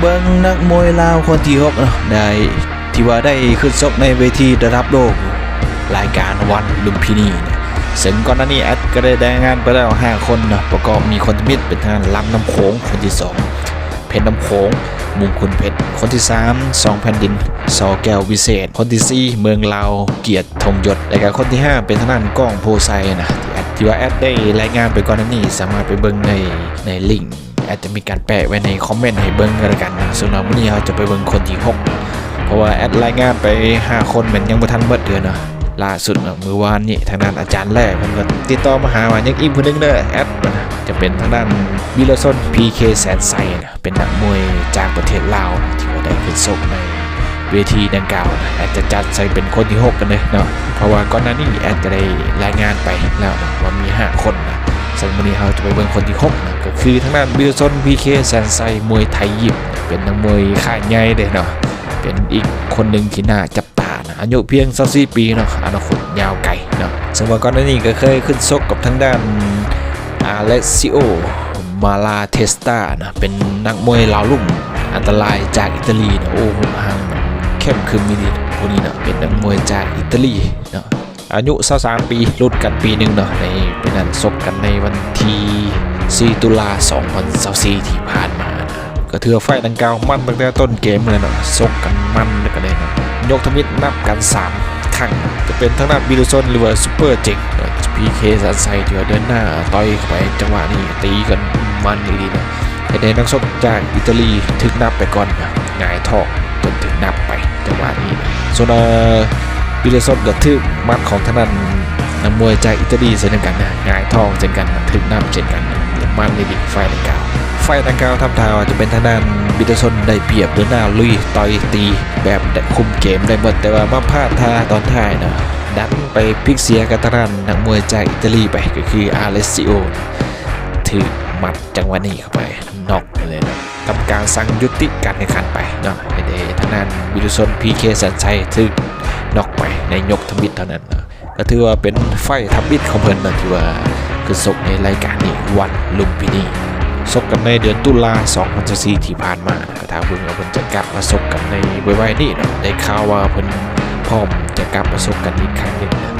เบิ้งนักมวยลาวคนที่หกเนาะได้ที่ว่าได้ขึ้นชกในเวทีระดับโลก รายการวันลุมพินีเนี่ยซึ่งก่อนหน้านี้แอดก็ได้ได้งานไปแล้ว5คนเนาะประกอบมีคนที่มิตรเป็นทางลำน้ำโขงคนที่ 2 เพชรน้ำโขงมุงคุณเพชรคนที่3สองแผ่นดินสอแก้ววิเศษ คนที่ 4 เมืองลาวเกียรติธงยศและก็คนที่ 5 เป็นทางด้านก้องโพไซนะที่ว่าแอดได้รายงานไปก่อนหน้านี้สามารถไปเบิ่งในในลิงก์ อดจะมีการแปะไว้ในคอมเมนต์ให้เบิ่งกันล้วกันนะส่วนเราวันนี้เราจะไปเบิ่งคนที่หกเพราะว่าแอดรายงานไป 5 คนเหมือนยังบ่ทันเบิดเดือนเนาะล่าสุดเมือวานนี่ทางด้านอาจารย์แรกเพิ่นก็ติดต่อมาหาว่ายังอีกผู้หนึงเด้อแอดนะจะเป็นทางด้านวิลซอน PK แสนไซนะเป็นนักมวยจากประเทศลาวนะที่ว่าได้ขึ้นชกในเวทีดังกล่าวนะแอดจะจัดใส่เป็นคนที่ 6 กันเลยเนาะเพราะว่าก่อนหน้านี้แอดก็ได้รายงานไปแล้วว่ามี 5 คนนะ ซึ่งวันนี้เราจะไปเบิ่งคนที่6นะก็คือทางด้านวิลซอน PK แสนไซมวยไทยยิมเป็นนักมวยค่ายใหญ่เด้เนาะเป็นอีกคนหนึ่งที่น่าจับตานะอายุเพียง24ปีเนาะอนาคตยาวไกลเนาะซึ่งว่าก่อนหน้านี้ก็เคยขึ้นชกกับทางด้านอาเลซิโอมาลาเทสตานะเป็นนักมวยลาวลุ่มอันตรายจากอิตาลีนะโอ้โหหางเข้มขึ้นมินิคนนี้นะเป็นนักมวยจากอิตาลีเนาะ อายุ23ปีรุ่นกันปีหนึ่งเนาะในเป็นนันชกกันในวันที่4ตุลา2024ที่ผ่านมานะก็ถือไฟดังกล่าวมันตั้งแต่ต้นเกมเลยเนาะซกกันมันกันเลยเนาะยกทมิตนับกัน 3 ครั้งจะเป็นทั้งด้านบิลซอนหรือว่าซูเปอร์เจ๋งพีเคสันไซที่ว่าเดินหน้าต่อยเข้าไปจังหวะนี้ตีกันมันดีๆเนาะไอเดนนักชกจากอิตาลีถึกนับไปก่อนนะงายทอกจนถึงนับไปจังหวะนี้นะส่วน เอ่อบิลซอนก็ถึกมัดของทางด้านนักมวยจากอิตาลีเช่นกันนะงายทองเช่นกันนะถึกนับเช่นกันนะมันเลยดีไฟดังกล่าวไฟดังกล่าวทำทาวาจะเป็นทางด้านบิทซนได้เปรียบเดินหน้าลุยต่อยตีแบบคุมเกมได้หมดแต่ว่ามาพลาดท่าตอนท้ายนะดันไปพลิกเสียกับทางด้านนักมวยจากอิตาลีไปก็คืออาเลซิโอถือมัดจังหวะนี้เข้าไปน็อกเลยนะ ทำการสั่งยุติการแข่งขันไปเนาะไอเดทางด้านบิทซนพีเคสันชัยถือน็อกไปในยกทมิตเท่านั้นก็ถือว่าเป็นไฟทับบิดของเพิ่นนะที่ว่าคือศกในรายการนี้วันลุมพินีซกกันในเดือนตุลา2024ที่ผ่านมานะทางเพิ่งเอาเพิ่นจะกลับมาซกกันในไวๆนี่เนาะได้ข่าวว่าเพิ่นพร้อมจะกลับมาซกกันอีกครั้งหนึ่งนะ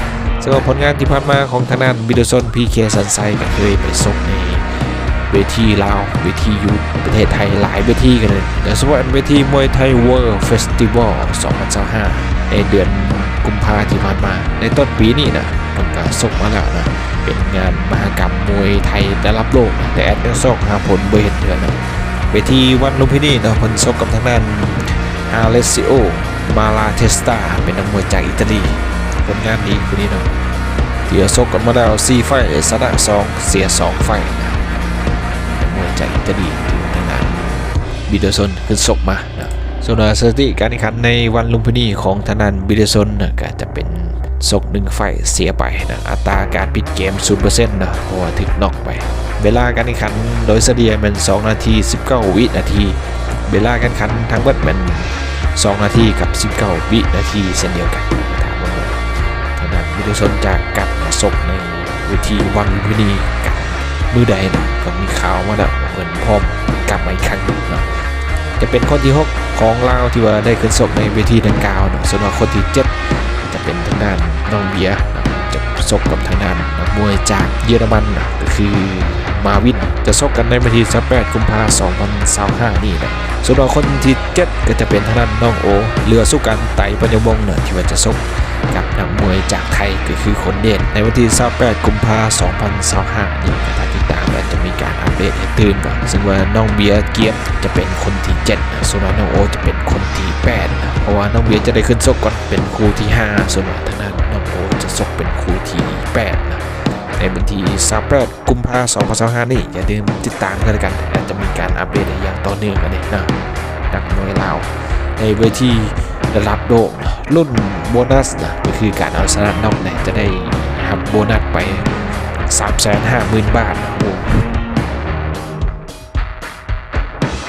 สำหรับผลงานที่ผ่านมาของทางด้านบิดซอนพีเคสันไซก็เคยไปซกใน เวทีลาวเวทียูประเทศไทยหลายเวทีกันเลยโดยเฉพาะเวทีมวยไทยเวิร์เฟสติวัล2025 ในเดือนกุมภาที่ผ่านมา ในต้นปีนี้นะเพิ่นก็ซกมาแล้วนะ เป็นงานมหกรรมมวยไทยระดับโลก แต่แอดยังซอกหาผลเบนเถื่อนนะเวทีวันลุมพินีนะผลซกกับทางด้านอาเลซิโอมาลาเทสตาเป็นนักมวยจากอิตาลีผลงานดีคนนี้เนาะเดี๋ยวซกกันมาแล้ว4ไฟล์ชนะ2 เสีย 2 ไฟนะ จากอิตาลีที่ทางด้านบิเดอร์ซนขึ้นซกมานะส่วนสถิติการแข่งขันในวันลุมพินีของทางด้านบิเดอร์ซนนะก็จะเป็นศกหนึ่งไฟเสียไปนะอัตราการปิดเกม 0%นะเพราะว่าถึกนอกไป เวลาการแข่งขันโดยเฉลี่ยเป็น2 นาที 19 วินาที เวลาการแข่งขันทั้งหมดเป็น2 นาทีกับ 19 วินาทีเช่นเดียวกันถามว่าทางด้านมิลชนจากกัดศกในเวทีวันลุมพินี มือใดนะก็มีข่าวมาแล้วเหมือนพร้อมกลับมาอีกครั้งหนึ่งเนาะจะเป็นคนที่หกของลาวที่ว่าได้ขึ้นศกในเวทีดังกล่าวเนาะส่วนว่าคนที่เจ็ดจะเป็นทางด้านน้องเบียร์นะจะซกกับทางด้านนักมวยจากเยอรมันนะก็คือมาวินจะซกกันในวันที่18กุมภาพันธ์2025 นี่นะส่วนคนที่ 7 ก็จะเป็นทางด้านน้องโอเรือสู้กันไต่ปัญญวงศ์นะที่ว่าจะซกกับนักมวยจากไทยก็คือคนเด่นในวันที่28กุมภาพันธ์2025 นี่ถ้าติด ตามแล้วจะมีการอัปเดตให้ตื่นก่อนซึ่งว่าน้องเบียร์เกียบจะเป็นคนที่7นะส่วนน้องโอจะเป็นคนที่8นะเพราะว่าน้องเบียร์จะได้ขึ้นซกก่อนเป็นคู่ที่ 5 ส่วนทางด้านน้องโอจะซกเป็นคู่ที่8นะในวันที่28กุมภาพันธ์2025นี่อย่าลืมติดตามกันแล้วกันอาจจะมีการอัปเดตอย่างต่อเนื่องกันเลยนะนักมวยลาวในเวทีระดับโลกรุ่นโบนัสนะก็คือการเอาชนะน็อกเนี่ยจะได้รับโบนัสไป 350,000 บาทโอ้โห